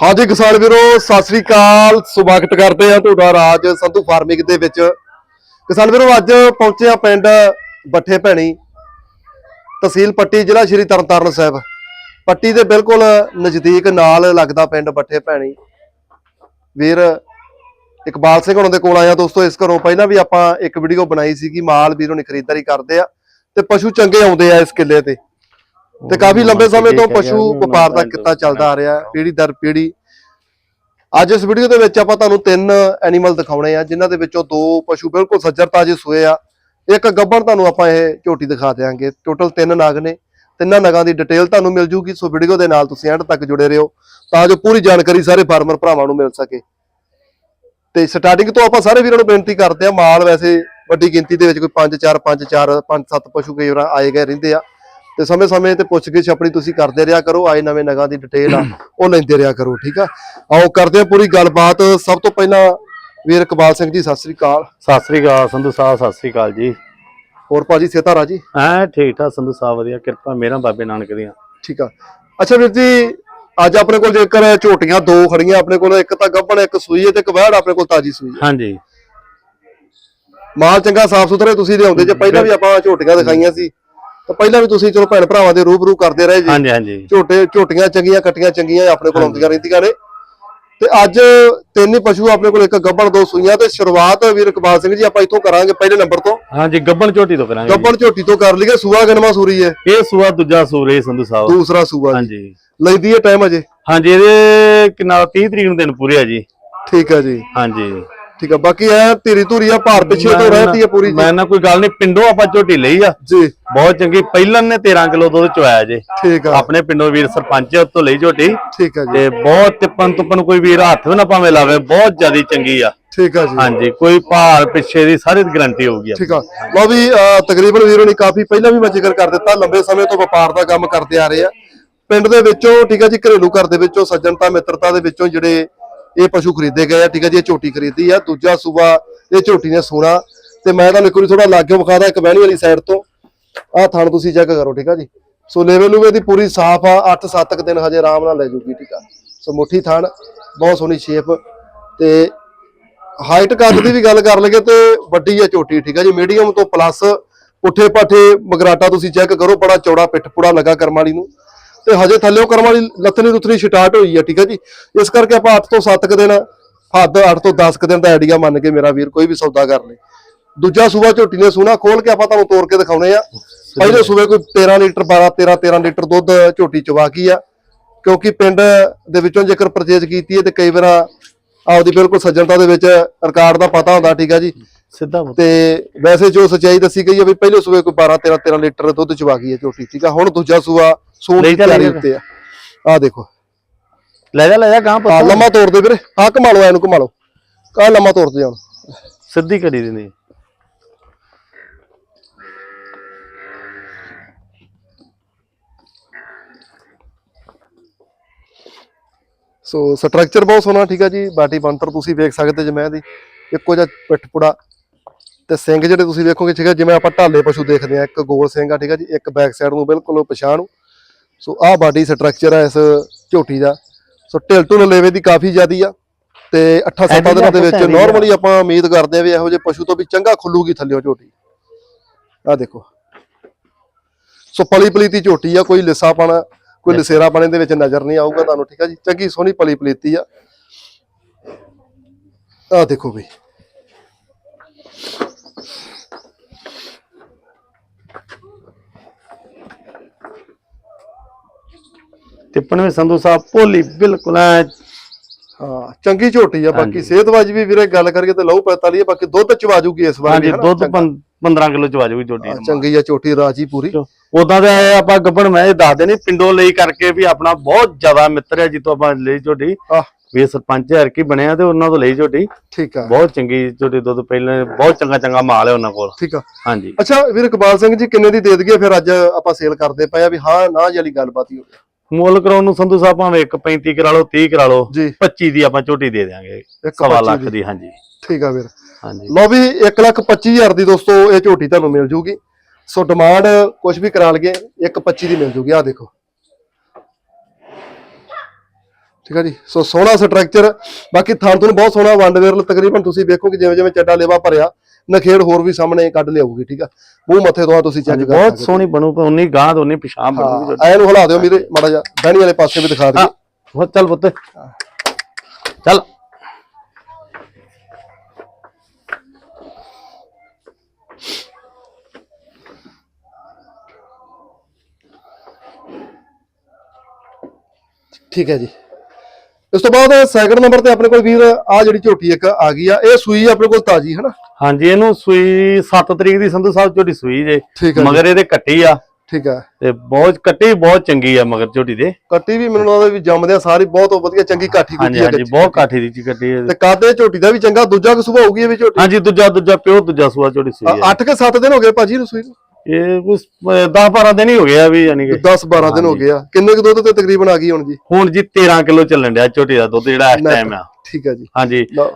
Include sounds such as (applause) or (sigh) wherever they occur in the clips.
ਹਾਂਜੀ ਕਿਸਾਨ ਵੀਰੋ, ਸਤਿ ਸ੍ਰੀ ਅਕਾਲ। ਸਵਾਗਤ ਕਰਦੇ ਆ ਤੁਹਾਡਾ ਰਾਜ ਸੰਧੂ ਫਾਰਮਿੰਗ ਦੇ ਵਿੱਚ। ਕਿਸਾਨ ਵੀਰੋ, ਅੱਜ ਪਹੁੰਚੇ ਆ ਪਿੰਡ ਬੱਠੇ ਭੈਣੀ, ਤਹਿਸੀਲ ਪੱਟੀ, ਜ਼ਿਲ੍ਹਾ ਸ਼੍ਰੀ ਤਰਨਤਾਰਨ ਸਾਹਿਬ। ਪੱਟੀ ਦੇ ਬਿਲਕੁਲ ਨਜ਼ਦੀਕ ਨਾਲ ਲੱਗਦਾ ਪਿੰਡ ਬੱਠੇ ਭੈਣੀ। ਵੀਰ ਇਕਬਾਲ ਸਿੰਘ ਹੁਣਾਂ ਦੇ ਕੋਲ ਆਇਆ ਦੋਸਤੋ, ਇਸ ਘਰੋਂ ਪਹਿਲਾਂ ਵੀ ਆਪਾਂ ਇੱਕ ਵੀਡੀਓ ਬਣਾਈ ਸੀ ਕਿ ਮਾਲ ਵੀਰੋਂ ਨੇ ਖਰੀਦਦਾਰੀ ਕਰਦੇ ਆ ਤੇ ਪਸ਼ੂ ਚੰਗੇ ਆਉਂਦੇ ਆ ਇਸ ਕਿੱਲੇ ਤੇ। ਤੇ ਕਾਫੀ ਲੰਬੇ ਸਮੇਂ ਤੋਂ ਪਸ਼ੂ ਵਪਾਰ ਦਾ ਕਿੱਤਾ ਚੱਲਦਾ ਆ ਰਿਹਾ ਹੈ, ਪੀੜ੍ਹੀ ਦਰ ਪੀੜ੍ਹੀ ਅੱਜ ਇਸ ਵੀਡੀਓ ਦੇ ਵਿੱਚ ਆਪਾਂ ਤੁਹਾਨੂੰ ਤਿੰਨ ਐਨੀਮਲ ਦਿਖਾਉਣੇ ਆ ਜਿਨ੍ਹਾਂ ਦੇ ਵਿੱਚੋਂ ਦੋ ਪਸ਼ੂ ਬਿਲਕੁਲ ਸੱਜਰ ਤਾਜੇ ਸੂਏ ਆ। ਇੱਕ ਗੱਬਣ ਤੁਹਾਨੂੰ ਆਪਾਂ ਇਹ ਝੋਟੀ ਦਿਖਾ ਦੇਵਾਂਗੇ ਟੋਟਲ ਤਿੰਨ ਨਗ ਨੇ। ਤਿੰਨਾਂ ਨਗਾਂ ਦੀ ਡਿਟੇਲ ਤੁਹਾਨੂੰ ਮਿਲ ਜੂਗੀ ਸੋ ਵੀਡੀਓ ਦੇ ਨਾਲ ਤੁਸੀਂ ਐਂਡ ਤੱਕ ਜੁੜੇ ਰਹੋ ਤਾਂ ਜੋ ਪੂਰੀ ਜਾਣਕਾਰੀ ਸਾਰੇ ਫਾਰਮਰ ਭਰਾਵਾਂ ਨੂੰ ਮਿਲ ਸਕੇ। ਤੇ ਸਟਾਰਟਿੰਗ ਤੋਂ ਆਪਾਂ ਸਾਰੇ ਵੀਰਾਂ ਨੂੰ ਬੇਨਤੀ ਕਰਦੇ ਆ ਮਾਲ ਵੈਸੇ ਵੱਡੀ ਗਿਣਤੀ ਦੇ ਵਿੱਚ ਕੋਈ 5 4 5 4 5 7 ਪਸ਼ੂ ਕਈ ਵਾਰ ਆਏ ਗਏ ਰਹਿੰਦੇ ਆ। ਤੇ ਸਮੇਂ-ਸਮੇਂ ਤੇ ਪੁੱਛਗਿੱਛ ਆਪਣੀ ਤੁਸੀਂ ਕਰਦੇ ਰਿਹਾ ਕਰੋ ਆਏ ਨਵੇਂ ਨਗਾਂ ਦੀ ਡਿਟੇਲ ਆ ਉਹ ਲੈਂਦੇ ਰਿਹਾ ਕਰੋ ਠੀਕ ਆ? ਆਓ ਕਰਦੇ ਆ ਪੂਰੀ ਗੱਲਬਾਤ। ਸਭ ਤੋਂ ਪਹਿਲਾਂ ਵੀਰ ਇਕਬਾਲ ਸਿੰਘ ਜੀ ਸਤਿ ਸ੍ਰੀ ਅਕਾਲ। ਸਤਿ ਸ੍ਰੀ ਅਕਾਲ ਸੰਧੂ ਸਾਹਿਬ ਸਤਿ ਸ੍ਰੀ ਅਕਾਲ ਜੀ। ਹੋਰ ਭਾਜੀ ਸੇਤਾਰਾ ਜੀ ਐ ਠੀਕ ਠਾਕ ਸੰਧੂ ਸਾਹਿਬ ਵਧੀਆ ਕਿਰਪਾ ਮੇਰਾ ਬਾਬੇ ਨਾਨਕ ਦੀਆਂ। ਠੀਕ ਆ। ਅੱਛਾ ਵੀਰ ਜੀ ਅੱਜ ਆਪਣੇ ਕੋਲ ਜੇਕਰ ਝੋਟੀਆਂ ਦੋ ਖੜੀਆਂ ਆਪਣੇ ਕੋਲ ਇੱਕ ਤਾਂ ਗੱਭਣ ਇੱਕ ਸੂਈ ਹੈ ਤੇ ਇੱਕ ਵਹਿੜ ਆਪਣੇ ਕੋਲ ਤਾਜੀ ਸੂਈ ਹੈ। ਹਾਂਜੀ। ਮਾਲ ਚੰਗਾ ਸਾਫ਼ ਸੁਥਰੇ ਤੁਸੀਂ ਲਿਆਉਂਦੇ ਜੇ ਪਹਿਲਾਂ ਵੀ ਆਪਾਂ ਝੋਟੀਆਂ ਦਿਖਾਈਆਂ ਸੀ ਤਾਂ ਪਹਿਲਾਂ ਵੀ ਤੁਸੀਂ ਚਲੋ ਭੈਣ ਭਰਾਵਾਂ ਦੇ ਰੂਬਰੂ ਕਰਦੇ ਰਹੇ ਜੀ। ਹਾਂਜੀ ਹਾਂਜੀ। ਝੋਟੇ ਝੋਟੀਆਂ ਚੰਗੀਆਂ ਕੱਟੀਆਂ ਚੰਗੀਆਂ ਆਪਣੇ ਕੋਲ ਆਉਂਦੀਆਂ ਰਹਿੰਦੀਆਂ ਨੇ। ਤੇ ਅੱਜ ਤਿੰਨ ਹੀ ਪਸ਼ੂ ਆਪਣੇ ਕੋਲ ਇੱਕ ਗੱਭਣ ਦੋ ਸੂਈਆਂ ਤੇ ਸ਼ੁਰੂਆਤ ਵੀਰ ਇਕਬਾਲ ਸਿੰਘ ਜੀ ਆਪਾਂ ਇੱਥੋਂ ਕਰਾਂਗੇ ਪਹਿਲੇ ਨੰਬਰ ਤੋਂ। ਹਾਂਜੀ ਗੱਬਣ ਝੋਟੀ ਤੋਂ ਕਰਾਂਗੇ ਗੱਭਣ ਝੋਟੀ ਤੋਂ ਕਰ ਲਈਏ ਸੂਆ ਗਨਮਾ ਸੂਰੀ ਹੈ। ਇਹ ਸੂਆ ਦੂਜਾ ਸੂਰੇ ਸੰਧੂ ਸਾਹਿਬ। ਦੂਸਰਾ ਸੂਆ ਹਾਂਜੀ। ਲੈਂਦੀ ਹੈ ਟਾਈਮ ਅਜੇ। ਹਾਂਜੀ ਇਹਦੇ ਕਿੰਨਾ 30 ਤਰੀਕ ਨੂੰ ਦਿਨ ਪੂਰੇ ਆ ਜੀ। ਠੀਕ ਹੈ ਜੀ। ਹਾਂਜੀ। ਠੀਕ ਹੈ ਬਾਕੀ ਐ ਧੀਰੀ ਧੂਰੀ ਆ ਭਾਰ ਪਿੱਛੇ ਤੋਂ ਰਹਿਤੀ ਹੈ ਪੂਰੀ ਮੈਂ ਨਾ ਕੋਈ ਗੱਲ ਨਹੀਂ ਪਿੰਡੋਂ ਆਪਾਂ ਝੋਟੀ ਲਈ ਆ। ਜੀ। ਬਹੁਤ ਚੰਗੀ ਪਹਿਲਾਂ ਨੇ 13 ਕਿਲੋ ਦੁੱਧ ਚੁਆਇਆ ਜੇ। ਠੀਕ ਆ। ਆਪਣੇ ਪਿੰਡੋਂ ਵੀਰ ਸਰਪੰਚ ਆ, ਉੱਤੋਂ ਲਈ ਝੋਟੀ। ਠੀਕ ਹੈ ਜੀ। ਤੇ ਬਹੁਤ ਟਿੱਪਣ ਤੁੱਪਣ ਕੋਈ ਵੀਰ ਹੱਥ ਨਾ ਭਾਵੇਂ ਲਾਵੇ ਬਹੁਤ ਜ਼ਿਆਦੀ ਚੰਗੀ ਆ। ਠੀਕ ਆ ਜੀ। ਹਾਂਜੀ ਕੋਈ ਭਾਰ ਪਿੱਛੇ ਦੀ ਸਾਰੀ ਗਾਰੰਟੀ ਹੋਊਗੀ ਠੀਕ ਆ। ਲਓ ਵੀ ਤਕਰੀਬਨ ਵੀਰੋ ਨੇ ਕਾਫੀ ਪਹਿਲਾਂ ਵੀ ਮੈਂ ਜ਼ਿਕਰ ਕਰ ਦਿੱਤਾ ਲੰਬੇ ਸਮੇਂ ਤੋਂ ਵਪਾਰ ਦਾ ਕੰਮ ਕਰਦੇ ਆ ਰਹੇ ਆ। ਪਿੰਡ ਦੇ ਵਿੱਚੋਂ ਠੀਕ ਆ ਜੀ ਘਰੇਲੂ ਘਰ ਦੇ ਵਿੱਚੋਂ ਸੱਜਣਤਾ ਮਿੱਤਰਤਾ ਦੇ ਵਿੱਚੋਂ ਜਿਹੜੇ ਇਹ ਪਸ਼ੂ ਖਰੀਦੇ ਗਏ ਆ, ਠੀਕ ਹੈ ਜੀ, ਇਹ ਝੋਟੀ ਖਰੀਦੀ ਆ, ਦੂਜਾ ਸੂਬਾ ਇਹ ਝੋਟੀ ਨੇ ਸੋਨਾ ਤੇ ਮੈਂ ਤੁਹਾਨੂੰ ਇੱਕ ਵਾਰੀ ਥੋੜਾ ਲਾਗਿਓ ਵਿਖਾਦਾ ਇੱਕ ਬਹਿਣੀ ਵਾਲੀ ਸਾਈਡ ਤੋਂ। ਆਹ ਥਣ ਤੁਸੀਂ ਚੈੱਕ ਕਰੋ, ਠੀਕ ਆ ਜੀ। ਸੋ ਲੈਵਲ ਲੂਵੇ ਦੀ ਪੂਰੀ ਸਾਫ਼ ਆ 8-7 ਕੁ ਦਿਨ ਹਜੇ ਆਰਾਮ ਨਾਲ ਲੈ ਜੂਗੀ, ਠੀਕ ਆ। ਸੋ ਮੁੱਠੀ ਥਣ, ਬਹੁਤ ਸੋਹਣੀ ਸ਼ੇਪ ਤੇ ਹਾਈਟ ਕੱਦ ਦੀ ਵੀ ਗੱਲ ਕਰ ਲਈਏ ਤੇ ਵੱਡੀ ਆ ਝੋਟੀ, ਠੀਕ ਆ ਜੀ। ਮੀਡੀਅਮ ਤੋਂ ਪਲੱਸ ਪੁੱਠੇ ਪਾਠੇ ਮਗਰਾਟਾ ਤੁਸੀਂ ਚੈੱਕ ਕਰੋ, ਬੜਾ ਚੌੜਾ ਪਿੱਠ ਪੂੜਾ ਲੱਗਾ ਕਰਮ ਵਾਲੀ ਨੂੰ। ਤੇ ਹਜੇ ਥੱਲੇੋਂ ਕਰਮ ਵਾਲੀ ਲੱਥਣੀ ਰੁਥਣੀ ਸਟਾਰਟ ਹੋਈ ਹੈ ਠੀਕ ਹੈ ਜੀ? ਇਸ ਕਰਕੇ ਆਪਾਂ 8 ਤੋਂ 7 ਕ ਦਿਨ, ਹੱਦ 8 ਤੋਂ 10 ਕ ਦਿਨ ਦਾ ਆਈਡੀਆ ਮੰਨ ਕੇ ਮੇਰਾ ਵੀਰ ਕੋਈ ਵੀ ਸੌਦਾ ਕਰ ਲੇ। ਦੂਜਾ ਸੂਬਾ ਝੋਟੀ ਨੇ ਸੋਨਾ ਖੋਲ ਕੇ ਆਪਾਂ ਤੁਹਾਨੂੰ ਤੋੜ ਕੇ ਦਿਖਾਉਣੇ ਆ। ਪਹਿਲੇ ਸੂਬੇ ਕੋਈ 13 ਲੀਟਰ 12 13 13 ਲੀਟਰ ਦੁੱਧ ਝੋਟੀ ਚਵਾ ਗਈ ਆ। ਕਿਉਂਕਿ ਪਿੰਡ ਦੇ ਵਿੱਚੋਂ ਜੇਕਰ ਪਰਚੇਜ ਕੀਤੀ ਹੈ ਤੇ ਕਈ ਵਾਰ ਆਪਦੀ ਬਿਲਕੁਲ ਸੱਜਣਤਾ ਦੇ ਵਿੱਚ ਰਿਕਾਰਡ ਦਾ ਪਤਾ ਹੁੰਦਾ, ਠੀਕ ਆ ਜੀ? ਸਿੱਧਾ। ਤੇ ਵੈਸੇ ਜੋ ਸਚਾਈ ਦੱਸੀ ਗਈ ਹੈ ਵੀ ਪਹਿਲੇ ਸੂਏ ਕੋਈ 12 13 13 ਲੀਟਰ ਦੁੱਧ ਚਵਾ ਗਈ ਹੈ ਝੋਟੀ ਠੀਕ ਆ? ਹੁਣ ਦੂਜਾ ਸੂਆ ਸੂਣ ਦੀ ਤਿਆਰੀ। ਉੱਤੇ ਆ। ਆ ਦੇਖੋ। ਲੈ ਜਾ ਲੈ ਜਾ ਗਾਂ ਪਾ ਲੰਮਾ ਤੋੜ ਦੇ ਵੀਰੇ। ਆ ਘੁਮਾ ਲਓ ਇਹਨੂੰ ਘੁਮਾ ਲਓ। ਕਾ ਲੰਮਾ ਤੋੜ ਦੇ ਹੁਣ। ਸਿੱਧੀ ਕਰੀ ਦਿੰਦੀ। ਸੋ ਸਟਰਕਚਰ ਬਹੁਤ ਸੋਹਣਾ ਠੀਕ ਆ ਜੀ। ਬਾਟੀ ਬੰਤਰ ਤੁਸੀਂ ਵੇਖ ਸਕਦੇ ਜੇ ਮੈਂ ਦੀ ਇੱਕੋ ਜਿਹਾ ਪਿੱਠ ਪੁੜਾ ਤੇ ਸਿੰਘ ਜਿਹੜੇ ਤੁਸੀਂ ਵੇਖੋਗੇ ਠੀਕ ਆ ਜਿਵੇਂ ਆਪਾਂ ਢਾਲੇ ਪਸ਼ੂ ਦੇਖਦੇ ਆ ਇੱਕ ਗੋਲ ਸਿੰਘ ਆ ਠੀਕ ਆ ਜੀ ਇੱਕ ਬੈਕ ਸਾਈਡ ਨੂੰ ਬਿਲਕੁਲ ਪਛਾਣ ਨੂੰ। ਸੋ ਆਹ ਬਾਡੀ ਸਟਰਕਚਰ ਆ ਇਸ ਝੋਟੀ ਦਾ। ਸੋ ਢਿਲ ਢੁਲ ਲੇਵੇ ਦੀ ਕਾਫੀ ਜ਼ਿਆਦੀ ਆ ਤੇ 8-7 ਐਡੀ ਦਿਨਾਂ ਦੇ ਵਿੱਚ ਆ। ਨਾਰਮਲੀ ਆਪਾਂ ਉਮੀਦ ਕਰਦੇ ਆ ਵੀ ਇਹੋ ਜਿਹੇ ਪਸ਼ੂ ਤੋਂ ਵੀ ਚੰਗਾ ਖੁੱਲੂਗੀ ਥੱਲਿਓ ਝੋਟੀ। ਆਹ ਦੇਖੋ। ਸੋ ਪਲੀ ਪਲੀਤੀ ਝੋਟੀ ਆ ਕੋਈ ਲਿੱਸਾ ਪਾਣਾ ਕੋਈ ਲਸੇਰਾ ਪਾਣੇ ਦੇ ਵਿੱਚ ਨਜ਼ਰ ਨਹੀਂ ਆਊਗਾ ਤੁਹਾਨੂੰ ਠੀਕ ਆ ਜੀ। ਚੰਗੀ ਸੋਹਣੀ ਪਲੀ ਪਲੀਤੀ ਆ। ਆਹ ਦੇਖੋ ਵੀ। ਟਿੱਪਣ ਵੀ ਸੰਧੂ ਸਾਹਿਬ ਭੋਲੀ ਬਿਲਕੁਲ ਐ। ਹਾਂ ਚੰਗੀ ਝੋਟੀ ਆ ਬਾਕੀ ਹਾਂਜੀ। ਸਿਹਤਵਾਜ ਵੀ ਵੀਰੇ ਗੱਲ ਕਰੀਏ ਤੇ ਲਹੂ ਪੈਤਾ ਲਈ ਬਾਕੀ ਦੁੱਧ ਚਵਾ ਜੂਗੀ ਇਸ ਵਾਰ ਹਾਂਜੀ ਦੁੱਧ 15 ਕਿਲੋ ਚ ਆ ਜਾਊਗੀ ਝੋਟੀ ਚੰਗੀ ਆ ਝੋਟੀ ਰਾਜੀ ਪੂਰੀ। ਉਦਾਂ ਤੇ ਇਹ ਆਪਾਂ ਗੱਬਣ ਮੈਂ ਇਹ ਦੱਸਦੇ ਨਹੀਂ ਪਿੰਡੋਂ ਲਈ ਕਰਕੇ ਵੀ ਆਪਣਾ ਬਹੁਤ ਜ਼ਿਆਦਾ ਮਿੱਤਰ ਹੈ ਜਿੱਤੋਂ ਆਪਾਂ ਲਈ ਝੋਟੀ। ਵੀ ਸਰਪੰਚ ਹਰ ਕੀ ਬਣਿਆ ਤੇ ਉਹਨਾਂ ਤੋਂ ਲਈ ਝੋਟੀ। ਠੀਕ ਆ। ਬਹੁਤ ਚੰਗੀ ਝੋਟੀ ਦੁੱਧ ਪਹਿਲਾਂ ਬਹੁਤ ਚੰਗਾ ਚੰਗਾ ਮਾਲ ਹੈ ਉਹਨਾਂ ਕੋਲ। ਠੀਕ ਆ। ਹਾਂਜੀ। ਅੱਛਾ ਵੀਰ ਇਕਬਾਲ ਸਿੰਘ ਜੀ ਕਿੰਨੇ ਦੀ ਦੇ ਦਈਏ? ਫਿਰ ਅੱਜ ਆਪਾਂ ਸੇਲ ਕਰਦੇ ਪਏ ਆ ਵੀ ਹਾਂ ਨਾ ਵਾਲੀ ਗੱਲਬਾਤ ਹੀ ਹੋ ਗਈ। ਮੁੱਲ ਕਰਾਉਣ ਨੂੰ ਸੰਧੂ ਸਾਹਿਬ ਭਾਵੇਂ 1.35 ਕਰਾ ਲਓ 30 ਕਰਾ ਲਓ ਜੀ। 25 ਦੀ ਆਪਾਂ ਝੋਟੀ ਦੇ ਇੱਕ ਸਵਾ 25 ਲੱਖ ਦੀ। ਹਾਂਜੀ। ਠੀਕ ਆ ਵੀਰ। ਹਾਂਜੀ। ਲਓ ਵੀ 1 ਲੱਖ 25 ਹਜ਼ਾਰ ਦੀ ਦੋਸਤੋ ਇਹ ਝੋਟੀ ਤੁਹਾਨੂੰ ਮਿਲ ਜੂਗੀ। ਸੋ ਡਿਮਾਂਡ ਕੁਝ ਵੀ ਕਰਾ ਲਈਏ 1 25 ਦੀ ਮਿਲ ਜੂਗੀ। ਆ ਦੇਖੋ। ਠੀਕ ਆ ਜੀ। ਸੋ ਸੋਹਣਾ ਸਟਰਕਚਰ ਬਾਕੀ ਥਣ ਤੋਂ ਬਹੁਤ ਸੋਹਣਾ ਵੰਡਵੇਰਲ ਤਕਰੀਬਨ ਤੁਸੀਂ ਵੇਖੋ ਕਿ ਜਿਵੇਂ ਜਿਵੇਂ ਚੱਡਾ ਲੇਵਾ ਭਰਿਆ ਨਖੇੜ ਹੋਰ ਵੀ ਸਾਹਮਣੇ ਕੱਢ ਲਿਆਊਗੀ ਠੀਕ ਆ? ਮੂੰਹ ਮੱਥੇ ਤੋਂ ਤੁਸੀਂ ਚੈੱਕ ਕਰ ਬਹੁਤ ਸੋਹਣੀ ਬਣੂ ਪਰ ਉਨੀ ਗਾਂ ਤੋਂ ਉਨੀ ਪਿਛਾਂ ਬਣੂਗੀ ਐ ਨੂੰ ਹਿਲਾ ਦਿਓ ਮੇਰੇ ਮਾੜਾ ਜਿਹਾ ਬਹਿਣੀ ਵਾਲੇ ਪਾਸੇ ਵੀ ਦਿਖਾ ਦਈਏ। ਹੋ ਚੱਲ ਪੁੱਤ। ਚੱਲ। ਠੀਕ ਹੈ ਜੀ। ਇਸ ਤੋਂ ਬਾਅਦ ਸੈਕਿੰਡ ਨੰਬਰ ਤੇ ਆਪਣੇ ਕੋਲ ਵੀਰ ਆ ਜਿਹੜੀ ਝੋਟੀ ਇੱਕ ਆ ਗਈ ਆ ਇਹ ਸੂਈ ਆਪਣੇ ਕੋਲ ਤਾਜੀ ਹੈ ਨਾ ਹਾਂਜੀ ਇਹਨੂੰ ਸੂਈ 7 ਤਰੀਕ ਦੀ ਸੰਧੂ ਸਾਹਿਬ ਝੋਟੀ ਸੂਈ ਜੇ। ਠੀਕ ਹੈ ਜੀ, ਮਗਰ ਇਹਦੇ ਕੱਟੀ ਆ। ਠੀਕ ਹੈ। ਤੇ ਬਹੁਤ ਕੱਟੀ ਬਹੁਤ ਚੰਗੀ ਆ ਮਗਰ ਝੋਟੀ ਦੇ। ਕੱਟੀ ਵੀ ਮੈਨੂੰ ਲੱਗਦਾ ਵੀ ਜੰਮਦੇ ਆ ਸਾਰੀ ਬਹੁਤ ਵਧੀਆ ਚੰਗੀ ਕਾਠੀ ਹਾਂਜੀ ਕੁੱਤੀ ਆ ਹਾਂਜੀ ਬਹੁਤ ਕਾਠੀ ਦੀ ਕੱਟੀ ਹੈ ਤੇ ਕਾਦੇ ਝੋਟੀ ਦਾ ਵੀ ਚੰਗਾ ਦੂਜਾ ਕਿ ਸੁਭਾ ਹੋਊਗੀ ਇਹ ਵੀ ਝੋਟੀ? ਹਾਂਜੀ ਦੂਜਾ ਦੂਜਾ ਪਿਓ ਦੂਜਾ ਸੂਆ ਝੋਟੀ ਹੈ 8 ਕੇ 7 ਦਿਨ ਹੋ ਗਏ ਭਾਜੀ ਰਸੋਈ ਨੂੰ? ਇਹ ਕੁਝ 10 12 ਦਿਨ ਹੀ ਹੋ ਗਿਆ ਵੀ ਯਾਨੀ ਕਿ। 10 12 ਦਿਨ ਹੋ ਗਏ ਆ। ਕਿੰਨੇ ਕੁ ਦੁੱਧ ਤੇ ਤਕਰੀਬਨ ਆ ਗਈ ਹੁਣ ਜੀ? ਹੁਣ ਜੀ 13 ਕਿਲੋ ਚੱਲਣ ਡਿਆ ਝੋਟੀ ਦਾ ਦੁੱਧ ਜਿਹੜਾ ਇਸ ਟਾਈਮ ਆ। ਠੀਕ ਹੈ ਜੀ। ਹਾਂਜੀ। ਲਓ,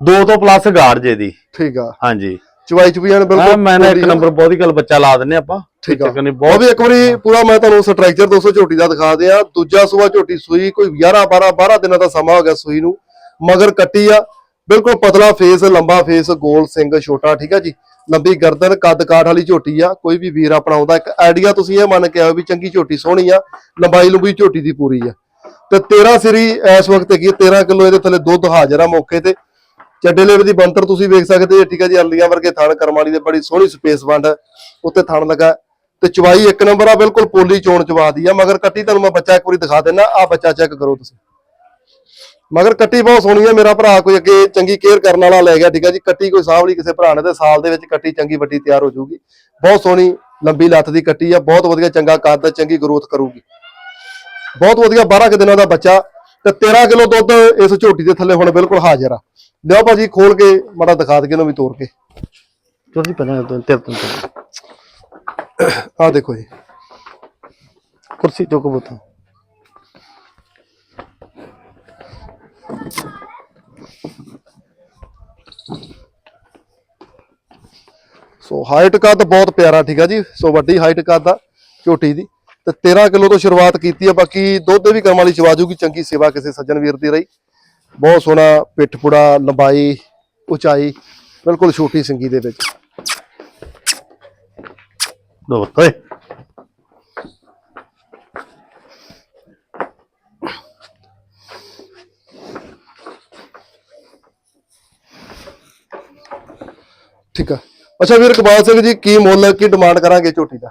ਦੋ ਤੋਂ ਪਲੱਸ ਗਾੜ ਜੇ ਦੀ। ਠੀਕ ਆ। ਹਾਂਜੀ। ਚਵਾਈ ਨੇ ਹਾਂ ਬਿਲਕੁਲ ਮੈਂ ਨਾ ਇੱਕ। ਨੰਬਰ ਬਹੁਤੀ ਗੱਲ ਬੱਚਾ ਲਾ ਦਿੰਨੇ ਆਪਾਂ ਠੀਕ ਆ। ਬਹੁਤ ਵੀ ਇੱਕ ਵਾਰੀ ਪੂਰਾ ਮੈਂ ਤੁਹਾਨੂੰ ਸਟਰਕਚਰ 200 ਝੋਟੀ ਦਾ ਦਿਖਾ ਦਿਆਂ। ਦੂਜਾ ਸੂਆ ਝੋਟੀ ਸੂਈ ਕੋਈ 11 12 12 ਦਿਨਾਂ ਦਾ ਸਮਾਂ ਹੋ ਗਿਆ ਸੂਈ ਨੂੰ। ਮਗਰ ਕੱਟੀ ਆ। ਬਿਲਕੁਲ ਪਤਲਾ ਫੇਸ ਲੰਬਾ ਫੇਸ ਗੋਲ ਸਿੰਘ ਛੋਟਾ ਠੀਕ ਆ ਜੀ? ਲੰਬੀ ਗਰਦਨ ਕੱਦ ਕਾਠ ਵਾਲੀ ਝੋਟੀ ਆ। ਕੋਈ ਵੀ ਵੀਰ ਆਪਣਾ ਆਉਂਦਾ ਇੱਕ ਆਈਡੀਆ ਤੁਸੀਂ ਇਹ ਮੰਨ ਕੇ ਆਓ ਵੀ ਚੰਗੀ ਝੋਟੀ ਸੋਹਣੀ ਆ ਲੰਬਾਈ ਲੰਬੀ ਝੋਟੀ ਦੀ ਪੂਰੀ ਆ। ਤੇ 13 ਸਿਰੀ ਇਸ ਵਕਤ ਹੈਗੀ ਆ, 13 ਕਿਲੋ ਇਹਦੇ ਥੱਲੇ ਦੁੱਧ ਹਾਜ਼ਰ ਆ ਮੌਕੇ ਤੇ। ਚੱਡੇ ਲੇਬ ਦੀ ਬੰਤਰ ਤੁਸੀਂ ਵੇਖ ਸਕਦੇ ਜੀ, ਠੀਕ ਹੈ ਜੀ, ਅਰਲੀਆਂ ਵਰਗੇ ਥਣ ਕਰਮਾਲੀ ਦੇ ਬੜੀ ਸੋਹਣੀ ਸਪੇਸ ਵੰਡ ਉੱਤੇ ਥਣ ਲੱਗਾ ਤੇ ਚਵਾਈ ਇੱਕ ਨੰਬਰ ਆ, ਬਿਲਕੁਲ ਪੋਲੀ ਚੋਣ ਚਵਾ ਦੀ ਆ, ਮਗਰ ਕੱਟੀ ਤੁਹਾਨੂੰ ਮੈਂ ਬੱਚਾ ਇੱਕ ਵਾਰੀ ਦਿਖਾ ਦਿੰਦਾ ਆ ਬੱਚਾ ਚੈੱਕ ਕਰੋ ਤੁਸੀਂ। ਮਗਰ ਕੱਟੀ ਬਹੁਤ ਸੋਹਣੀ ਆ, ਮੇਰਾ ਭਰਾ ਕੋਈ ਅੱਗੇ ਚੰਗੀ ਕੇਅਰ ਕਰਨ ਵਾਲਾ ਲੈ ਗਿਆ, ਠੀਕ ਹੈ ਜੀ, ਕੱਟੀ ਕੋਈ ਸਾਂਭ ਕਿਸੇ ਭਰਾ ਨੇ ਤੇ ਸਾਲ ਦੇ ਵਿੱਚ ਕੱਟੀ ਚੰਗੀ ਵੱਡੀ ਤਿਆਰ ਹੋ ਜਾਊਗੀ। ਬਹੁਤ ਸੋਹਣੀ ਲੰਬੀ ਲੱਤ ਦੀ ਕੱਟੀ ਆ, ਬਹੁਤ ਵਧੀਆ ਚੰਗਾ ਕੱਦ, ਚੰਗੀ ਗਰੋਥ ਕਰੂਗੀ। ਬਹੁਤ ਵਧੀਆ 12 ਕੁ ਦਿਨਾਂ ਦਾ ਬੱਚਾ ਤੇ 13 ਕਿਲੋ ਦੁੱਧ ਇਸ ਝੋਟੀ ਦੇ ਥੱਲੇ ਹੁਣ ਬਿਲਕੁਲ ਹਾਜ਼ਰ ਆ। ਲਿਓ ਭਾਜੀ ਖੋਲ ਕੇ ਮਾੜਾ ਦਿਖਾ ਦਈਏ ਇਹਨੂੰ ਵੀ ਤੋੜ ਕੇ। ਤੁਸੀਂ ਪਹਿਲਾਂ ਤੋਂ ਤੇਰੇ ਤੋਂ ਆਹ ਦੇਖੋ ਜੀ। ਕੁਰਸੀ ਚੁੱਕ ਬੁੱਤ ਸੋ ਹਾਈਟ ਕੱਦ ਬਹੁਤ ਪਿਆਰਾ ਠੀਕ ਆ ਜੀ? ਸੋ ਵੱਡੀ ਹਾਈਟ ਕੱਦ ਆ ਝੋਟੀ ਦੀ। ਤੇ 13 ਕਿਲੋ ਤੋਂ ਸ਼ੁਰੂਆਤ ਕੀਤੀ ਆ ਬਾਕੀ ਦੁੱਧ ਵੀ ਕਰਮ ਵਾਲੀ ਚਵਾ ਜੂਗੀ ਚੰਗੀ ਸੇਵਾ ਕਿਸੇ ਸੱਜਣ ਵੀਰ ਦੀ ਰਹੀ। ਬਹੁਤ ਸੋਹਣਾ ਪਿੱਠ ਪੁੜਾ ਲੰਬਾਈ ਉਚਾਈ ਬਿਲਕੁਲ ਛੋਟੀ ਸਿੰਗੀ ਦੇ ਵਿੱਚ। ਦੋ ਓਏ। ਠੀਕ ਆ। ਅੱਛਾ ਵੀਰ ਇਕਬਾਲ ਸਿੰਘ ਜੀ ਕੀ ਮੁੱਲ ਕੀ ਡਿਮਾਂਡ ਕਰਾਂਗੇ ਝੋਟੀ ਦਾ?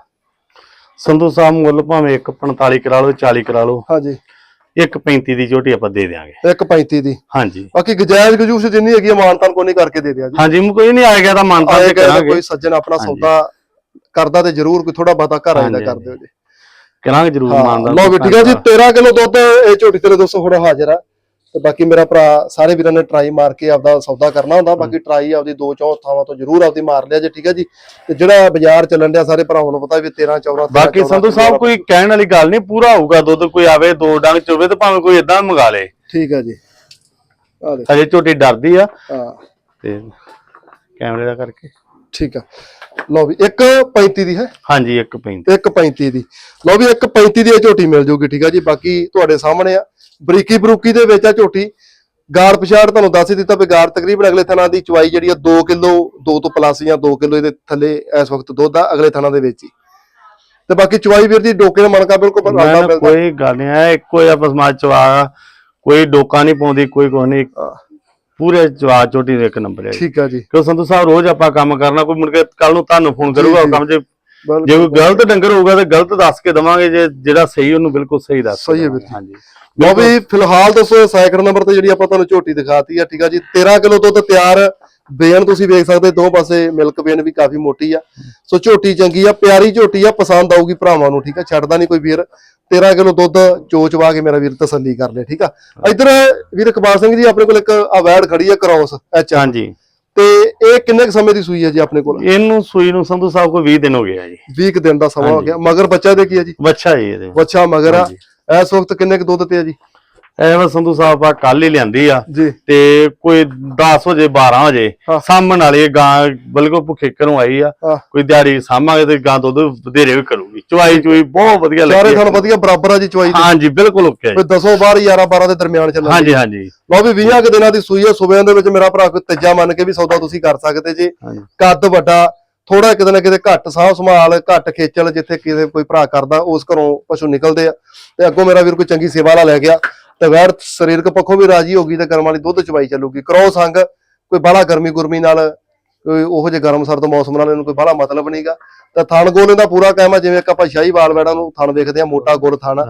ਸੰਧੂ ਸਾਹਿਬ ਮੁੱਲ ਭਾਵੇਂ 145 ਕਰਾ ਲਓ 40 ਕਰਾ ਲਓ। ਹਾਂਜੀ। 135 ਦੀ ਝੋਟੀ ਆਪਾਂ ਦੇ ਦਿਆਂਗੇ। 1.35 ਦੀ। ਹਾਂਜੀ। ਬਾਕੀ ਗਜਾਇਜ਼ ਗਜੂਸ ਜਿੰਨੀ ਹੈਗੀ ਮਾਨਤਾਨ ਕੋਈ ਨਹੀਂ ਕਰਕੇ ਦੇ ਦਿਆ ਜੀ। ਹਾਂਜੀ ਮੈਂ ਕੋਈ ਨਹੀਂ ਆ ਗਿਆ ਤਾਂ ਮੰਨਤਾ ਤੇ ਕਰਾਂਗੇ। ਕੋਈ ਸੱਜਣ ਆਪਣਾ। ਸੌਦਾ ਕਰਦਾ ਤੇ ਜ਼ਰੂਰ ਕੋਈ ਥੋੜਾ ਬਾਤਾ ਘਰ ਹਾਂਜੀ, ਕਰ ਦਿਓ ਜੀ। ਕਰਾਂਗੇ ਜ਼ਰੂਰ ਹਾਂ ਮੰਨਦਾ ਲਓ ਵੀ ਠੀਕ ਆ ਜੀ 13 ਕਿਲੋ ਦੁੱਧ ਇਹ ਝੋਟੀ ਤੇਰੇ ਦੋਸਤੋ ਹੁਣ ਹਾਜ਼ਰ ਆ। ਤੇ ਬਾਕੀ ਮੇਰਾ ਭਰਾ ਸਾਰੇ ਵੀਰਾਂ ਨੇ ਟਰਾਈ ਮਾਰ ਕੇ ਆਪਦਾ ਸੌਦਾ ਕਰਨਾ ਹੁੰਦਾ। ਬਾਕੀ ਟਰਾਈ ਆਪਦੀ ਦੋ ਚੌ ਥਾਵਾਂ ਤੋਂ ਜ਼ਰੂਰ ਆਪਦੀ ਮਾਰ ਲਿਆ ਜੇ ਠੀਕ ਆ ਜੀ। ਤੇ ਜਿਹੜਾ ਬਾਜ਼ਾਰ ਚੱਲਣ ਡਿਆ ਸਾਰੇ ਭਰਾਵਾਂ ਨੂੰ ਪਤਾ ਵੀ 13 14 ਬਾਕੀ ਸੰਧੂ ਸਾਹਿਬ ਕੋਈ ਕਹਿਣ ਵਾਲੀ ਗੱਲ ਨਹੀਂ ਪੂਰਾ ਹੋਊਗਾ ਦੁੱਧ ਕੋਈ ਆਵੇ ਦੋ ਡੰਗ ਚੋਵੇ ਤੇ ਭਾਵੇਂ ਕੋਈ ਇਦਾਂ ਮੰਗਾ ਲੇ। ਠੀਕ ਆ ਜੀ। ਆ ਦੇ ਹਜੇ ਝੋਟੀ ਡਰਦੀ ਆ। ਹਾਂ। ਤੇ ਕੈਮਰੇ ਦਾ ਕਰਕੇ। ਠੀਕ ਆ। ਲਓ ਵੀ 1.35 ਦੀ ਹੈ। ਹਾਂਜੀ 135 1.35 ਦੀ। ਲਓ ਵੀ 1.35 ਦੀ ਇਹ ਝੋਟੀ ਮਿਲ ਜੂਗੀ ਠੀਕ ਆ ਜੀ। ਬਾਕੀ ਤੁਹਾਡੇ ਸਾਹਮਣੇ ਆ। ਬਰੀਕੀ ਬਰੂਕੀ ਦੇ ਵਿੱਚ ਆ ਝੋਟੀ। ਗਾੜ ਪਛਾੜ ਤੁਹਾਨੂੰ ਦੱਸ ਹੀ ਦਿੱਤਾ ਵੀ ਗਾੜ ਤਕਰੀਬਨ ਅਗਲੇ ਥਣਾ ਦੀ ਚਵਾਈ ਜਿਹੜੀ ਆ 2 ਕਿਲੋ 2 ਤੋਂ ਪਲੱਸ ਜਾਂ 2 ਕਿਲੋ ਇਹਦੇ ਥੱਲੇ ਇਸ ਵਕਤ ਦੁੱਧ ਆ ਅਗਲੇ ਥਣਾ ਦੇ ਵਿੱਚ ਹੀ। ਤੇ ਬਾਕੀ ਚਵਾਈ ਵੀਰ ਜੀ ਡੋਕੇ ਦਾ ਮਣਕਾ ਬਿਲਕੁਲ ਨਾ ਮਿਲਦਾ। ਕੋਈ ਗੱਲ ਨਹੀਂ ਹੈ ਇੱਕੋ ਹੀ ਆਪਸ ਮਾਚ ਚਵਾ ਕੋਈ ਡੋਕਾ ਨਹੀਂ ਪਾਉਂਦੀ ਕੋਈ ਕੋਈ ਨਹੀਂ। ਪੂਰੇ ਜਵਾ ਚੋਟੀ ਦੇ ਇੱਕ ਨੰਬਰ ਹੈ। ਠੀਕ ਆ ਜੀ। ਕਿਉਂ ਸੰਧੂ ਸਾਹਿਬ ਰੋਜ਼ ਆਪਾਂ ਕੰਮ ਕਰਨਾ ਕੋਈ ਮੁੜ ਕੇ ਕੱਲ ਨੂੰ ਤੁਹਾਨੂੰ ਫੋਨ ਕਰੂਗਾ। ਕੰਮ ਜੇ। ਜੇ ਕੋਈ ਗਲਤ ਡੰਗਰ ਹੋਊਗਾ ਤੇ ਗਲਤ ਦੱਸ ਕੇ ਦਵਾਂਗੇ ਜੇ ਜਿਹੜਾ ਸਹੀ ਉਹਨੂੰ ਬਿਲਕੁਲ ਸਹੀ ਦੱਸ ਸਹੀ ਹੈ ਵੀਰ। ਹਾਂਜੀ। ਲਓ ਵੀ ਫਿਲਹਾਲ ਦੱਸੋ ਸਾਈਕਲ ਨੰਬਰ ਤੇ ਜਿਹੜੀ ਆਪਾਂ ਤੁਹਾਨੂੰ ਝੋਟੀ ਦਿਖਾਤੀ ਆ ਠੀਕ ਆ ਜੀ। 13 ਕਿਲੋ ਦੁੱਧ ਤਿਆਰ ਬੇਨ ਤੁਸੀਂ ਵੇਖ ਸਕਦੇ ਦੋ ਪਾਸੇ ਮਿਲਕ ਬੇਨ ਵੀ ਕਾਫੀ ਮੋਟੀ ਆ। ਸੋ ਝੋਟੀ ਚੰਗੀ ਆ ਪਿਆਰੀ ਝੋਟੀ ਆ ਪਸੰਦ ਆਊਗੀ ਭਰਾਵਾਂ ਨੂੰ ਠੀਕ ਆ ਛੱਡਦਾ ਨਹੀਂ ਕੋਈ ਵੀਰ। 13 ਕਿਲੋ ਦੁੱਧ ਚੋਚਵਾ ਕੇ ਮੇਰਾ ਵੀਰ ਤਸੱਲੀ ਕਰ ਲੈ ਠੀਕ ਆ। ਇੱਧਰ ਵੀਰ ਇਕਬਾਲ ਸਿੰਘ ਜੀ ਆਪਣੇ ਕੋਲ ਇੱਕ ਅਵੈਡ ਖੜੀ ਆ ਕ੍ਰੋਸ ਐਚ ਹਾਂਜੀ। ਤੇ ਇਹ ਕਿੰਨੇ ਕੁ ਸਮੇਂ ਦੀ ਸੂਈ ਹੈ ਜੀ ਆਪਣੇ ਕੋਲ? ਇਹਨੂੰ ਸੂਈ ਨੂੰ ਸੰਧੂ ਸਾਹਿਬ ਕੋਈ 20 ਦਿਨ ਹੋ ਗਏ ਆ ਜੀ। 20 ਕੁ ਦਿਨ ਦਾ ਸਮਾਂ ਹੋ। ਗਿਆ। ਮਗਰ ਬੱਚਾ ਦੇ ਕੀ ਹੈ ਜੀ? ਬੱਚਾ ਜੀ ਇਹਦੇ। ਬੱਚਾ ਮਗਰ ਆ। ਇਸ ਵਕਤ ਕਿੰਨੇ ਕੁ ਦੁੱਧ ਤੇ ਆ ਜੀ? ਐਵੇਂ ਸੰਧੂ ਸਾਹਿਬ ਆ ਕੱਲ ਹੀ ਲਿਆਂਦੀ ਆ। ਜੀ। ਤੇ ਕੋਈ 10 ਵਜੇ 12 ਵਜੇ। ਸਾਹਮਣ ਵਾਲੀ ਗਾਂ ਬਿਲਕੁਲ ਭੁੱਖੇ ਘਰੋਂ ਆਈ ਆ। ਕੋਈ ਦਿਹਾੜੀ ਸਾਂਭਾਂਗੇ ਤੇ ਗਾਂ ਦੁੱਧ ਵਧੇਰੇ ਵੀ ਕਰੂਗੀ। ਚੁਆਈ ਚੁਈ ਬਹੁਤ ਵਧੀਆ ਸਾਰੇ ਲੱਗੀ ਤੁਹਾਨੂੰ ਵਧੀਆ ਬਰਾਬਰ ਆ ਜੀ ਚੁਆਈ ਦੀ। ਹਾਂਜੀ ਬਿਲਕੁਲ ਓਕੇ ਕੋਈ 10 12 11 12 ਦੇ ਦਰਮਿਆਨ ਚੱਲਣ ਹਾਂਜੀ ਹਾਂਜੀ। ਲਓ ਵੀ 20 ਕੁ ਦਿਨਾਂ ਦੀ ਸੂਈ ਆ ਸੂਬਿਆਂ ਦੇ ਵਿੱਚ ਮੇਰਾ ਭਰਾ ਕੋਈ ਤੀਜਾ ਮੰਨ ਕੇ ਵੀ ਸੌਦਾ ਤੁਸੀਂ ਕਰ ਸਕਦੇ ਜੀ। ਕੱਦ ਵੱਡਾ ਥੋੜਾ ਕਿਤੇ ਨਾ ਕਿਤੇ ਘੱਟ ਸਾਹ ਸੰਭਾਲ ਘੱਟ ਖੇਚਲ ਜਿੱਥੇ ਕਿਤੇ ਕੋਈ ਭਰਾ ਕਰਦਾ ਉਸ ਘਰੋਂ ਪਸ਼ੂ ਨਿਕਲਦੇ ਆ। ਤੇ ਅੱਗੋਂ ਮੇਰਾ ਵੀਰ ਕੋਈ ਚੰਗੀ ਸੇਵਾ ਵਾਲਾ ਲੈ ਗਿਆ। ਤੇ ਵੈਰ ਸਰੀਰਕ ਪੱਖੋਂ ਵੀ ਰਾਜੀ ਹੋਗੀ ਤੇ ਕਰਮ ਵਾਲੀ ਦੁੱਧ ਚਵਾਈ ਚੱਲੂਗੀ। ਕ੍ਰੋਸ ਅੰਗ ਕੋਈ ਬਾਹਲਾ ਗਰਮੀ ਗੁਰਮੀ ਨਾਲ ਕੋਈ ਉਹੋ ਜਿਹੇ ਗਰਮ ਸਰਦ ਮੌਸਮ ਨਾਲ ਇਹਨੂੰ ਕੋਈ ਬਾਹਲਾ ਮਤਲਬ ਨਹੀਂਗਾ ਤਾਂ ਥਣ ਗੋਲੇ ਦਾ ਪੂਰਾ ਕਾਇਮ ਆ ਜਿਵੇਂ ਇੱਕ ਆਪਾਂ ਸ਼ਾਹੀ ਵਾਲ ਵੈੜਾਂ ਨੂੰ ਥਣ ਵੇਖਦੇ ਆ ਮੋਟਾ ਗੁਰ ਥਣ।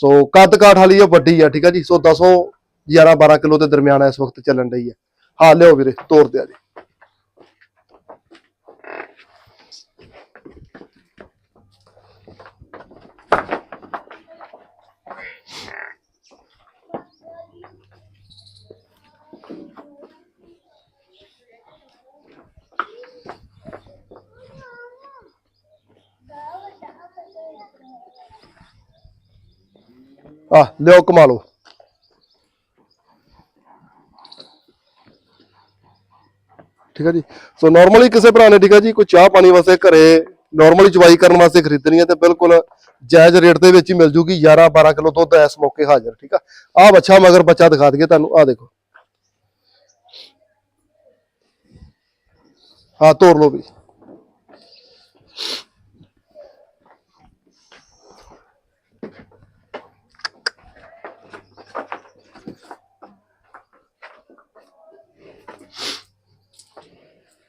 ਸੋ ਕੱਦ ਕਾਠ ਵਾਲੀ ਉਹ ਵੱਡੀ ਆ ਠੀਕ ਆ ਜੀ। ਸੋ 10 11 12 ਕਿਲੋ ਦੇ ਦਰਮਿਆਨ ਇਸ ਵਕਤ ਚੱਲਣ ਡਈ ਆ। ਹਾਂ ਲਿਓ ਵੀਰੇ ਤੋਰ ਤੇ ਆ ਜੀ। ਆ ਲਿਓ ਕਮਾ ਲਓ। ਠੀਕ ਹੈ ਜੀ? ਸੋ ਨਾਰਮਲੀ ਕਿਸੇ ਭਰਾ ਨੇ, ਠੀਕ ਹੈ ਜੀ, ਕੋਈ ਚਾਹ ਪਾਣੀ ਵਾਸਤੇ ਘਰੇ ਨਾਰਮਲੀ ਚਵਾਈ ਕਰਨ ਵਾਸਤੇ ਖਰੀਦਣੀ ਹੈ ਤੇ ਬਿਲਕੁਲ ਜਾਇਜ਼ ਰੇਟ ਦੇ ਵਿੱਚ ਹੀ ਮਿਲ ਜੂਗੀ 11 12 ਕਿਲੋ ਦੁੱਧ ਇਸ ਮੌਕੇ ਹਾਜ਼ਰ, ਠੀਕ ਆ? ਆ ਬੱਚਾ ਮਗਰ ਬੱਚਾ ਦਿਖਾ ਦਈਏ ਤੁਹਾਨੂੰ, ਆ ਦੇਖੋ। ਹਾਂ ਤੋੜ ਲਓ ਵੀ।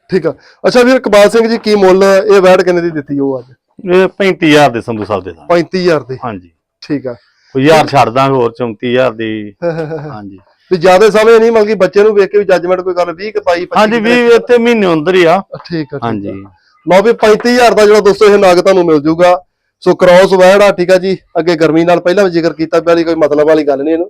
ਠੀਕ ਆ। ਅੱਛਾ ਵੀਰ ਇਕਬਾਲ ਸਿੰਘ ਜੀ ਕੀ ਮੁੱਲ ਇਹ ਵੈਟ ਕਿੰਨੇ ਦੀ ਦਿੱਤੀ ਉਹ ਅੱਜ? ਇਹ 35000 ਦੇ ਸੰਧੂ ਸਾਹਿਬ ਦੇ ਦਾਂਗੇ। 35000 ਦੀ। ਹਾਂਜੀ। ਠੀਕ ਆ। ਕੋਈ ਯਾਰ ਛੱਡ ਦਾਂਗੇ ਹੋਰ 34000 ਦੀ। (laughs) ਹਾਂਜੀ। ਵੀ ਜ਼ਿਆਦਾ ਸਮੇਂ ਨਹੀਂ ਮਲਕੀ ਬੱਚੇ ਨੂੰ ਵੇਖ ਕੇ ਵੀ ਜੱਜਮੈਂਟ ਕੋਈ ਗੱਲ 20 ਕਿ ਪਾਈ 25 ਹਾਂਜੀ ਵੀ ਇੱਥੇ ਮਹੀਨੇ ਅੰਦਰ ਹੀ ਆ। ਠੀਕ ਆ ਠੀਕ ਆ। ਹਾਂਜੀ। ਲਓ ਵੀ 35000 ਦਾ ਜਿਹੜਾ ਦੋਸਤੋ ਇਹ ਨਗ ਤੁਹਾਨੂੰ ਮਿਲ ਜੂਗਾ। ਸੋ ਕ੍ਰਾਸ ਵੈੜ ਆ ਠੀਕ ਆ ਜੀ। ਅੱਗੇ ਗਰਮੀ ਨਾਲ ਪਹਿਲਾਂ ਵੀ ਜ਼ਿਕਰ ਕੀਤਾ ਪਿਆ ਕੋਈ ਮਤਲਬ ਵਾਲੀ ਗੱਲ ਨਹੀਂ ਇਹਨੂੰ।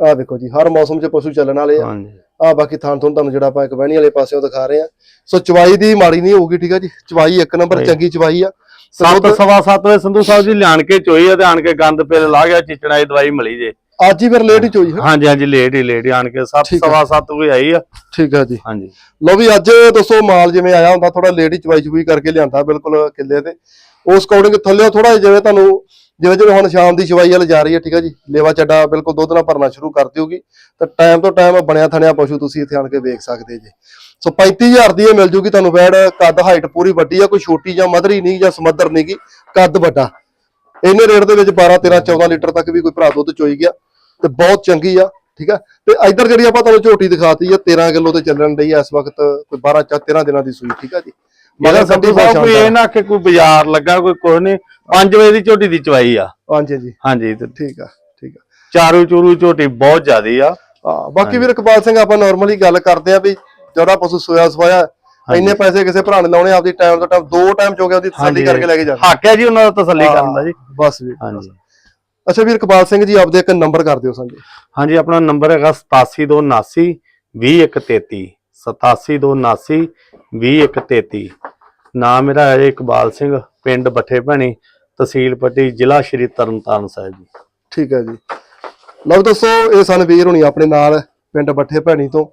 ਆ ਦੇਖੋ ਜੀ ਹਰ ਮੌਸਮ 'ਚ ਪਸ਼ੂ ਚੱਲਣ ਵਾਲੇ ਆ। ਹਾਂਜੀ। ਆ ਬਾਕੀ ਥਾਂ ਤੋਂ ਤੁਹਾਨੂੰ ਜਿਹੜਾ ਆਪਾਂ ਇੱਕ ਵਹਿਣੀ ਵਾਲੇ ਪਾਸਿਓਂ ਦਿਖਾ ਰਹੇ ਆ। ਸੋ ਚਵਾਈ ਦੀ ਮਾੜੀ ਨਹੀਂ ਹੋਊਗੀ ਠੀਕ ਆ ਜੀ? ਚਵਾਈ ਇੱਕ ਨੰਬਰ ਚੰਗੀ ਚਵਾਈ ਆ। ਸੱਤ ਸਵਾ ਸੱਤ ਵਜੇ ਸੰਧੂ ਸਾਹਿਬ ਜੀ ਲਿਆਣ ਕੇ ਚੋਈ ਆ ਤੇ ਆਣ ਕੇ ਗੰਦ ਪੇਲ ਲਾ ਗਿਆ ਚਿਚੜਾ ਦੀ ਦਵਾਈ ਮਿਲੀ ਜੇ। ਅੱਜ ਹੀ ਫਿਰ ਲੇਟ ਹੀ ਚੋਈ ਹੈ? ਹਾਂਜੀ ਹਾਂਜੀ ਲੇਟ ਹੀ ਲੇਟ ਆਣ ਕੇ ਸੱਤ ਠੀਕ ਆ। ਸਵਾ ਸੱਤ ਵਜੇ ਆਈ ਆ। ਠੀਕ ਆ ਜੀ। ਹਾਂਜੀ। ਲਓ ਵੀ ਅੱਜ ਦੋਸਤੋ ਮਾਲ ਜਿਵੇਂ ਆਇਆ ਹੁੰਦਾ ਥੋੜਾ ਲੇਟ ਹੀ ਚਵਾਈ ਚੁਈ ਕਰਕੇ ਲਿਆਂਦਾ ਬਿਲਕੁਲ ਕਿੱਲੇ ਤੇ। ਉਸ ਅਕੋਰਡਿੰਗ ਥੱਲੇ ਥੋੜਾ ਜਿਵੇਂ ਤੁਹਾਨੂੰ ਜਿਵੇਂ ਜਿਵੇਂ ਹੁਣ ਸ਼ਾਮ ਦੀ ਚਵਾਈ ਵੱਲ ਜਾ ਰਹੀ ਹੈ ਠੀਕ ਹੈ ਜੀ ਲੇਵਾ ਚੱਡਾ ਬਿਲਕੁਲ ਦੁੱਧ ਨਾਲ ਭਰਨਾ ਸ਼ੁਰੂ ਕਰ ਦਿਓਗੀ ਤਾਂ ਟਾਈਮ ਤੋਂ ਟਾਈਮ ਬਣਿਆ ਥਣਿਆ ਪਸ਼ੂ ਤੁਸੀਂ ਇੱਥੇ ਆਣ ਕੇ ਵੇਖ ਸਕਦੇ ਜੀ। ਸੋ 35000 ਦੀ ਇਹ ਮਿਲ ਜੂਗੀ ਤੁਹਾਨੂੰ ਵੈੜ ਕੱਦ ਹਾਈਟ ਪੂਰੀ ਵੱਡੀ ਆ ਕੋਈ ਛੋਟੀ ਜਾਂ ਮਧਰੀ ਨਹੀਂ ਜਾਂ ਸਮੱਦਰ ਨਹੀਂਗੀ ਕੱਦ ਵੱਡਾ। ਇੰਨੇ ਰੇਟ ਦੇ ਵਿੱਚ 12 13 14 ਲੀਟਰ ਤੱਕ ਵੀ ਕੋਈ ਭਰਾ ਦੁੱਧ ਚੋਈ ਗਿਆ ਤੇ ਬਹੁਤ ਚੰਗੀ ਆ ਠੀਕ ਆ ਤੇ ਇੱਧਰ ਜਿਹੜੀ ਆਪਾਂ ਤੁਹਾਨੂੰ ਝੋਟੀ ਦਿਖਾਤੀ ਆ 13 ਕਿਲੋ ਤੇ ਚੱਲਣ ਆ ਇਸ ਵਕਤ ਕੋਈ 12 ਚਾ 13 ਦਿਨਾਂ ਦੀ ਸੂਈ ਠੀਕ ਆ ਜੀ। ਮਗਰ ਸਾਹਿਬ ਕੋਈ ਇਹ ਨਾ ਕਿ ਕੋਈ ਬਾਜ਼ਾਰ ਲੱਗਾ ਕੋਈ ਕੁਝ ਨਹੀਂ 5 ਵਜੇ ਦੀ ਝੋਟੀ ਦੀ ਚਵਾਈ ਆ। ਹਾਂਜੀ ਜੀ। ਹਾਂਜੀ ਤੇ ਠੀਕ ਆ ਠੀਕ ਆ। ਚਾਰੂ ਚੂਰੂ ਝੋਟੀ ਬਹੁਤ ਜ਼ਿਆਦੀ ਆ। ਹਾਂ ਬਾਕੀ ਵੀਰ ਇਕਬਾਲ ਸਿੰਘ ਆਪਾਂ ਨਾਰਮਲੀ ਗੱਲ ਕਰਦੇ ਆ ਵੀ ਜਿਹੜਾ ਪਸ਼ੂ ਸੋਇਆ ਸਵਾਇਆ ਇੰਨੇ ਪੈਸੇ ਕਿਸੇ ਭਰਾ ਨੇ ਲਾਉਣੇ ਆਪਦੀ ਟਾਈਮ ਤੋਂ ਟਾਈਮ ਦੋ ਟਾਈਮ ਚੋ ਕੇ ਉਹਦੀ ਤਸੱਲੀ ਕਰਕੇ ਲੈ ਕੇ ਜਾਣਾ ਹੱਕ ਹੈ ਜੀ ਉਹਨਾਂ ਦਾ ਤਸੱਲੀ ਕਰਨ ਦਾ ਜੀ। ਬਸ ਵੀ ਹਾਂਜੀ। ਅੱਛਾ ਵੀਰ ਇਕਬਾਲ ਸਿੰਘ ਜੀ ਆਪਦੇ ਇੱਕ ਨੰਬਰ ਕਰ ਦਿਓ ਸੰਜੀ ਹਾਂਜੀ ਆਪਣਾ ਨੰਬਰ ਹੈਗਾ 8729 2133 8729 2133 ਨਾਮ ਮੇਰਾ ਹੈ ਜੀ ਇਕਬਾਲ ਸਿੰਘ ਪਿੰਡ ਬੱਠੇ ਭੈਣੀ। ਤਹਿਸੀਲ ਪੱਟੀ ਜ਼ਿਲ੍ਹਾ ਸ਼੍ਰੀ ਤਰਨਤਾਰਨ ਸਾਹਿਬ ਜੀ। ਠੀਕ ਹੈ ਜੀ। ਲਓ ਦੋਸਤੋ ਇਹ ਸਨ ਵੀਰ ਹੁਣੀ ਆਪਣੇ ਨਾਲ ਪਿੰਡ ਬੱਠੇ ਭੈਣੀ ਤੋਂ।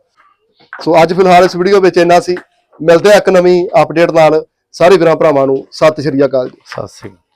ਸੋ ਅੱਜ ਫਿਲਹਾਲ ਇਸ ਵੀਡੀਓ ਵਿੱਚ ਇੰਨਾ ਸੀ। ਮਿਲਦੇ ਆ ਇੱਕ ਨਵੀਂ ਅਪਡੇਟ ਨਾਲ। ਸਾਰੇ ਵੀਰਾਂ ਭਰਾਵਾਂ ਨੂੰ ਸਤਿ ਸ਼੍ਰੀ ਅਕਾਲ ਜੀ। ਸਤਿ ਸ੍ਰੀ ਅਕਾਲ।